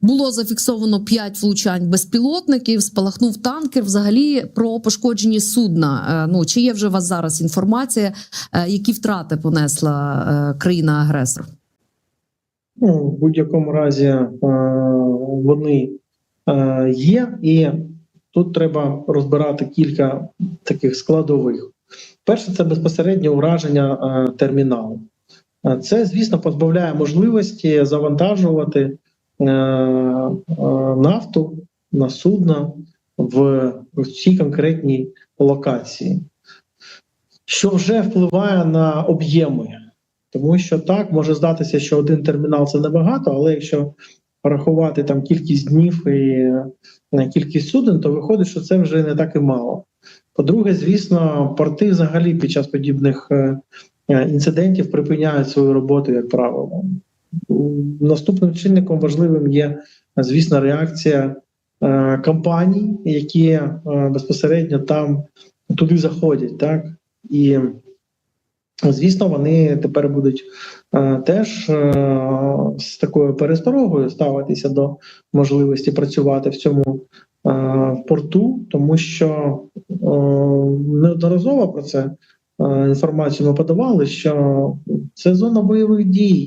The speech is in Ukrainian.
Було зафіксовано 5 влучань безпілотників, спалахнув танкер. Взагалі про пошкоджені судна. Е, Ну чи є вже у вас зараз інформація, е, які втрати понесла е, країна-агресор? Ну, в будь-якому разі вони є, і тут треба розбирати кілька таких складових. Перше, це безпосереднє ураження терміналу. Це, звісно, позбавляє можливості завантажувати нафту на судна в, цій конкретній локації, що вже впливає на об'єми. Тому що так може здатися, що один термінал це небагато, але якщо рахувати там кількість днів і е, кількість суден, то виходить, що це вже не так і мало. По-друге, звісно, порти взагалі під час подібних е, е, інцидентів припиняють свою роботу, як правило. Наступним чинником важливим є, звісно, реакція е, компаній, які е, безпосередньо там туди заходять, так і Звісно, вони тепер будуть е, теж з такою пересторогою ставитися до можливості працювати в цьому е, порту, тому що е, неодноразово про це е, інформацію ми подавали, що це зона бойових дій.